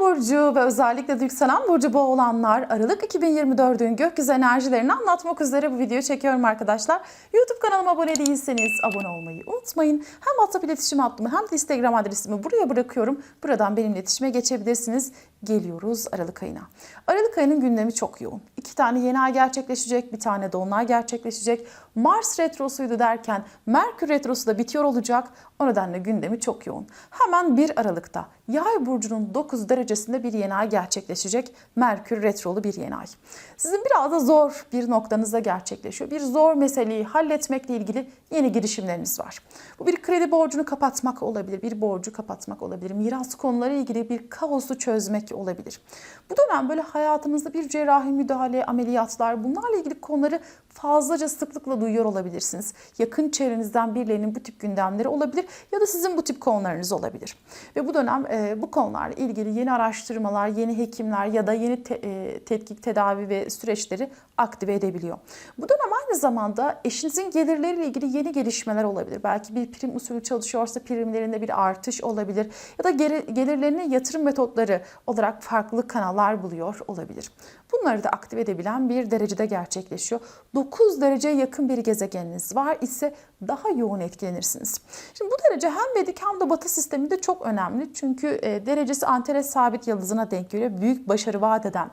burcu ve özellikle de yükselen burcu boğa olanlar Aralık 2024'ün gökyüzü enerjilerini anlatmak üzere bu videoyu çekiyorum arkadaşlar. YouTube kanalıma abone değilseniz abone olmayı unutmayın. Hem WhatsApp iletişim hattımı hem de Instagram adresimi buraya bırakıyorum. Buradan benimle iletişime geçebilirsiniz. Geliyoruz Aralık ayına. Aralık ayının gündemi çok yoğun. İki tane yeni ay gerçekleşecek, bir tane dolunay gerçekleşecek. Mars retrosuydu derken Merkür retrosu da bitiyor olacak. O nedenle gündemi çok yoğun. Hemen 1 Aralık'ta Yay burcunun 9 derecesinde bir yeni ay gerçekleşecek. Merkür retrolu bir yeni ay. Sizin biraz da zor bir noktanızda gerçekleşiyor. Bir zor meseleyi halletmekle ilgili yeni girişimleriniz var. Bu bir kredi borcunu kapatmak olabilir, bir borcu kapatmak olabilir, miras konuları ilgili bir kaosu çözmek olabilir. Bu dönem böyle hayatınızda bir cerrahi müdahale, ameliyatlar bunlarla ilgili konuları fazlaca sıklıkla duyuyor olabilirsiniz. Yakın çevrenizden birilerinin bu tip gündemleri olabilir ya da sizin bu tip konularınız olabilir. Ve bu dönem e, bu konularla ilgili yeni araştırmalar, yeni hekimler ya da yeni te, e, tetkik, tedavi ve süreçleri aktive edebiliyor. Bu dönem aynı zamanda eşinizin gelirleriyle ilgili yeni gelişmeler olabilir. Belki bir prim usulü çalışıyorsa primlerinde bir artış olabilir ya da geri, gelirlerini yatırım metotları olarak farklı kanallar buluyor olabilir. Bunları da aktive edebilen bir derecede gerçekleşiyor. 9 dereceye yakın bir gezegeniniz var ise daha yoğun etkilenirsiniz. Şimdi bu derece hem Vedik hem de Batı sisteminde çok önemli. Çünkü e, derecesi Antares sabit yıldızına denk geliyor. Büyük başarı vaat eden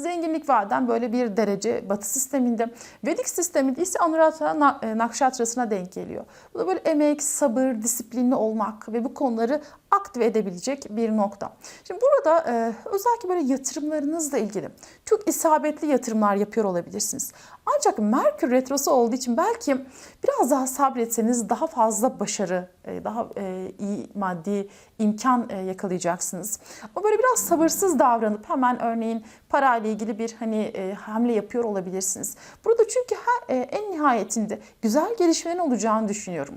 zenginlik vaden böyle bir derece Batı sisteminde. Vedik sisteminde ise Anuradha e, Nakşatrası'na denk geliyor. Bu da böyle emek, sabır, disiplinli olmak ve bu konuları aktive edebilecek bir nokta. Şimdi burada e, özellikle böyle yatırımlarınızla ilgili çok isabetli yatırımlar yapıyor olabilirsiniz. Ancak Merkür retrosu olduğu için belki biraz daha sabretseniz daha fazla başarı, e, daha e, iyi maddi imkan e, yakalayacaksınız. Ama böyle biraz sabırsız davranıp hemen örneğin parayla ilgili bir hani e, hamle yapıyor olabilirsiniz. Burada çünkü her, e, en nihayetinde güzel gelişmelerin olacağını düşünüyorum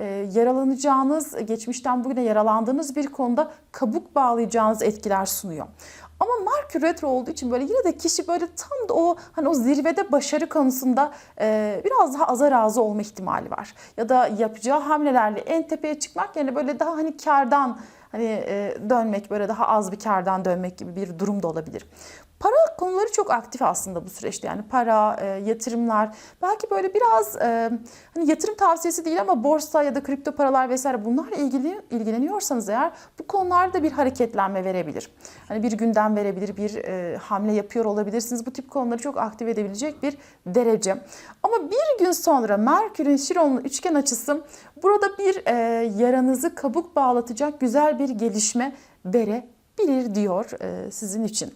e, yaralanacağınız, geçmişten bugüne yaralandığınız bir konuda kabuk bağlayacağınız etkiler sunuyor. Ama Merkür retro olduğu için böyle yine de kişi böyle tam da o hani o zirvede başarı konusunda e, biraz daha aza razı olma ihtimali var. Ya da yapacağı hamlelerle en tepeye çıkmak yerine böyle daha hani kardan hani e, dönmek böyle daha az bir kardan dönmek gibi bir durum da olabilir. Para konuları çok aktif aslında bu süreçte yani para, e, yatırımlar belki böyle biraz e, hani yatırım tavsiyesi değil ama borsa ya da kripto paralar vesaire bunlarla ilgili ilgileniyorsanız eğer bu konularda bir hareketlenme verebilir. Hani bir gündem verebilir, bir e, hamle yapıyor olabilirsiniz. Bu tip konuları çok aktif edebilecek bir derece. Ama bir gün sonra Merkür'ün Şiron'un üçgen açısı burada bir e, yaranızı kabuk bağlatacak güzel bir gelişme verebilir diyor e, sizin için.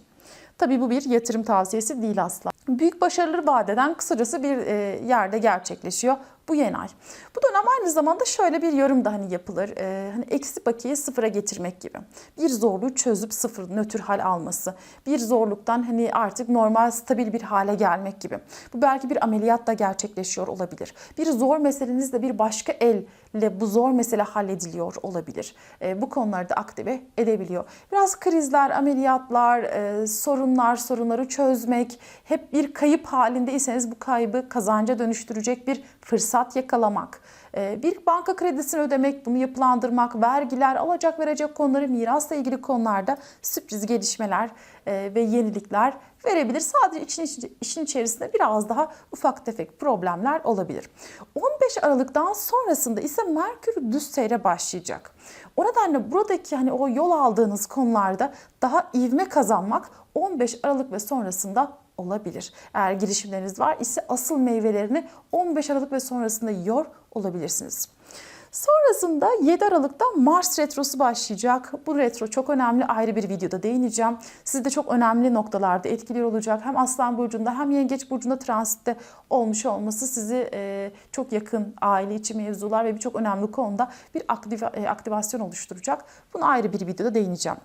Tabii bu bir yatırım tavsiyesi değil asla. Büyük başarıları vaat eden kısacası bir e, yerde gerçekleşiyor bu ay. Bu dönem aynı zamanda şöyle bir yorum da hani yapılır. Ee, hani eksi bakiye sıfıra getirmek gibi. Bir zorluğu çözüp sıfır nötr hal alması. Bir zorluktan hani artık normal stabil bir hale gelmek gibi. Bu belki bir ameliyatla gerçekleşiyor olabilir. Bir zor meselenizde bir başka elle bu zor mesele hallediliyor olabilir. Ee, bu konuları da aktive edebiliyor. Biraz krizler, ameliyatlar, e, sorunlar, sorunları çözmek, hep bir kayıp halindeyseniz bu kaybı kazanca dönüştürecek bir fırsat yakalamak, e, bir banka kredisini ödemek, bunu yapılandırmak, vergiler, alacak verecek konuları, mirasla ilgili konularda sürpriz gelişmeler e, ve yenilikler verebilir. Sadece için, işin içerisinde biraz daha ufak tefek problemler olabilir. 15 Aralık'tan sonrasında ise Merkür düz seyre başlayacak. O nedenle buradaki hani o yol aldığınız konularda daha ivme kazanmak 15 Aralık ve sonrasında olabilir. Eğer girişimleriniz var ise asıl meyvelerini 15 Aralık ve sonrasında yiyor olabilirsiniz. Sonrasında 7 Aralık'ta Mars retrosu başlayacak. Bu retro çok önemli. Ayrı bir videoda değineceğim. Sizi de çok önemli noktalarda etkiliyor olacak. Hem Aslan Burcu'nda hem Yengeç Burcu'nda transitte olmuş olması sizi e, çok yakın aile içi mevzular ve birçok önemli konuda bir aktiv, e, aktivasyon oluşturacak. Bunu ayrı bir videoda değineceğim.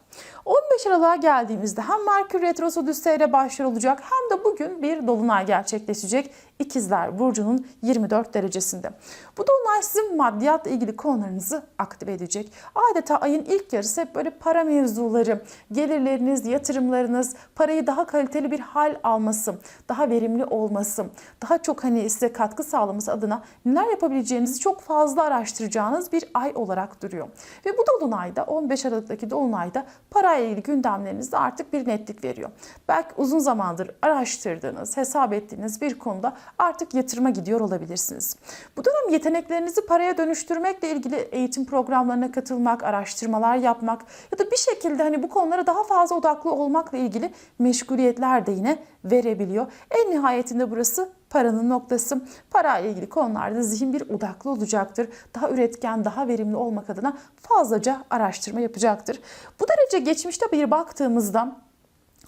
15 Aralık'a geldiğimizde hem Merkür retrosu düz seyre başlıyor olacak hem de bugün bir dolunay gerçekleşecek. İkizler Burcu'nun 24 derecesinde. Bu dolunay sizin maddiyatla ilgili konularınızı aktive edecek. Adeta ayın ilk yarısı hep böyle para mevzuları, gelirleriniz, yatırımlarınız, parayı daha kaliteli bir hal alması, daha verimli olması, daha çok hani size katkı sağlaması adına neler yapabileceğinizi çok fazla araştıracağınız bir ay olarak duruyor. Ve bu dolunayda 15 Aralık'taki dolunayda parayla ilgili gündemlerinizde artık bir netlik veriyor. Belki uzun zamandır araştırdığınız, hesap ettiğiniz bir konuda artık yatırıma gidiyor olabilirsiniz. Bu dönem yeteneklerinizi paraya dönüştürmekle ilgili eğitim programlarına katılmak, araştırmalar yapmak ya da bir şekilde hani bu konulara daha fazla odaklı olmakla ilgili meşguliyetler de yine verebiliyor. En nihayetinde burası paranın noktası. Parayla ilgili konularda zihin bir odaklı olacaktır. Daha üretken, daha verimli olmak adına fazlaca araştırma yapacaktır. Bu derece geçmişte bir baktığımızda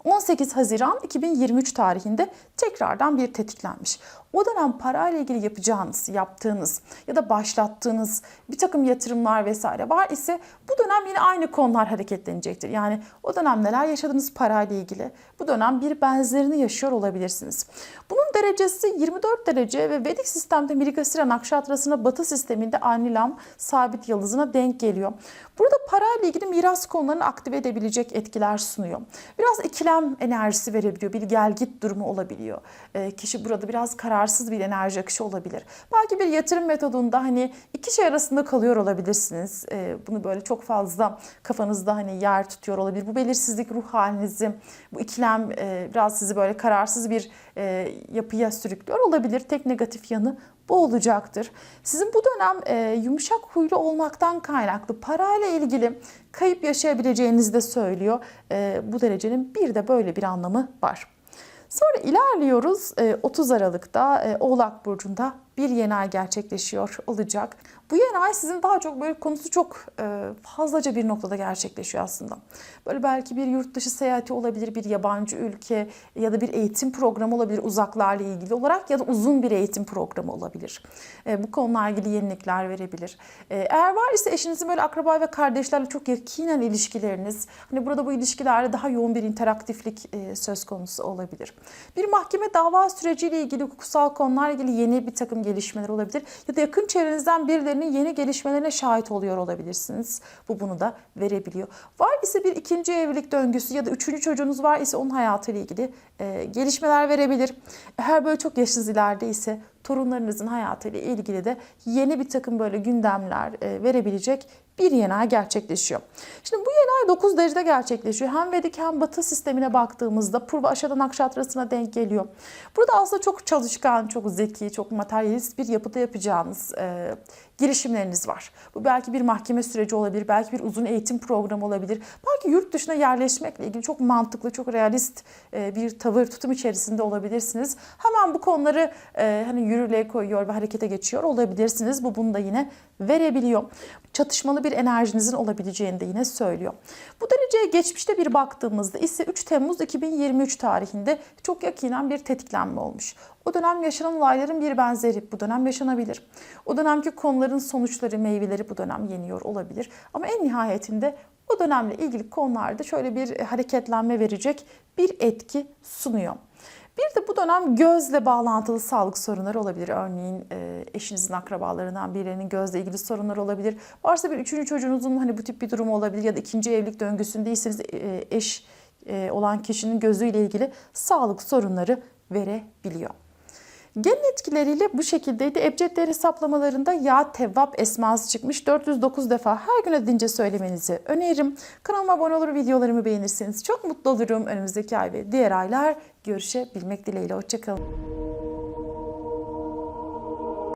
18 Haziran 2023 tarihinde tekrardan bir tetiklenmiş. O dönem parayla ilgili yapacağınız, yaptığınız ya da başlattığınız bir takım yatırımlar vesaire var ise bu dönem yine aynı konular hareketlenecektir. Yani o dönem neler yaşadınız parayla ilgili bu dönem bir benzerini yaşıyor olabilirsiniz. Bunun derecesi 24 derece ve Vedik sistemde Mrigasira Nakşatrası'na batı sisteminde Anilam sabit yıldızına denk geliyor. Burada parayla ilgili miras konularını aktive edebilecek etkiler sunuyor. Biraz ikilem enerjisi verebiliyor. Bir gel git durumu olabiliyor. E, kişi burada biraz kararsız bir enerji akışı olabilir. Belki bir yatırım metodunda hani iki şey arasında kalıyor olabilirsiniz. E, bunu böyle çok fazla kafanızda hani yer tutuyor olabilir. Bu belirsizlik ruh halinizi, bu ikilem e, biraz sizi böyle kararsız bir e, yapıya sürüklüyor olabilir. Tek negatif yanı bu olacaktır. Sizin bu dönem e, yumuşak huylu olmaktan kaynaklı parayla ilgili kayıp yaşayabileceğinizi de söylüyor. E, bu derecenin bir de böyle bir anlamı var. Sonra ilerliyoruz. E, 30 Aralık'ta e, Oğlak Burcu'nda bir yeni ay gerçekleşiyor olacak. Bu yeni ay sizin daha çok böyle konusu çok e, fazlaca bir noktada gerçekleşiyor aslında. Böyle belki bir yurt dışı seyahati olabilir, bir yabancı ülke ya da bir eğitim programı olabilir uzaklarla ilgili olarak ya da uzun bir eğitim programı olabilir. E, bu konularla ilgili yenilikler verebilir. E, eğer var ise eşinizin böyle akraba ve kardeşlerle çok yakinen ilişkileriniz, hani burada bu ilişkilerde daha yoğun bir interaktiflik e, söz konusu olabilir. Bir mahkeme dava süreciyle ilgili hukuksal konularla ilgili yeni bir takım gelişmeler olabilir ya da yakın çevrenizden birilerinin yeni gelişmelerine şahit oluyor olabilirsiniz. Bu bunu da verebiliyor. Var ise bir ikinci evlilik döngüsü ya da üçüncü çocuğunuz var ise onun hayatıyla ilgili e, gelişmeler verebilir. Eğer böyle çok yaşınız ileride ise torunlarınızın hayatıyla ilgili de yeni bir takım böyle gündemler e, verebilecek bir yeni ay gerçekleşiyor. Şimdi bu yeni ay 9 derecede gerçekleşiyor. Hem Vedik hem Batı sistemine baktığımızda Purva Aşağıda Nakşatrası'na denk geliyor. Burada aslında çok çalışkan, çok zeki, çok materyalist bir yapıda yapacağınız e, girişimleriniz var. Bu belki bir mahkeme süreci olabilir, belki bir uzun eğitim programı olabilir. Belki yurt dışına yerleşmekle ilgili çok mantıklı, çok realist e, bir tavır, tutum içerisinde olabilirsiniz. Hemen bu konuları e, hani yürürlüğe koyuyor ve harekete geçiyor olabilirsiniz. Bu bunu da yine verebiliyor. Çatışmalı bir enerjinizin olabileceğini de yine söylüyor. Bu dereceye geçmişte bir baktığımızda ise 3 Temmuz 2023 tarihinde çok yakinen bir tetiklenme olmuş. O dönem yaşanan olayların bir benzeri bu dönem yaşanabilir. O dönemki konuların sonuçları, meyveleri bu dönem yeniyor olabilir. Ama en nihayetinde o dönemle ilgili konularda şöyle bir hareketlenme verecek bir etki sunuyor. Bir de bu dönem gözle bağlantılı sağlık sorunları olabilir. Örneğin e, eşinizin akrabalarından birinin gözle ilgili sorunları olabilir. Varsa bir üçüncü çocuğunuzun hani bu tip bir durumu olabilir ya da ikinci evlilik döngüsündeyseniz e, eş e, olan kişinin gözüyle ilgili sağlık sorunları verebiliyor. Genel etkileriyle bu şekildeydi. Ebced değer hesaplamalarında ya tevvap esması çıkmış. 409 defa her gün edince söylemenizi öneririm. Kanalıma abone olur, videolarımı beğenirseniz çok mutlu olurum. Önümüzdeki ay ve diğer aylar görüşebilmek dileğiyle. Hoşçakalın.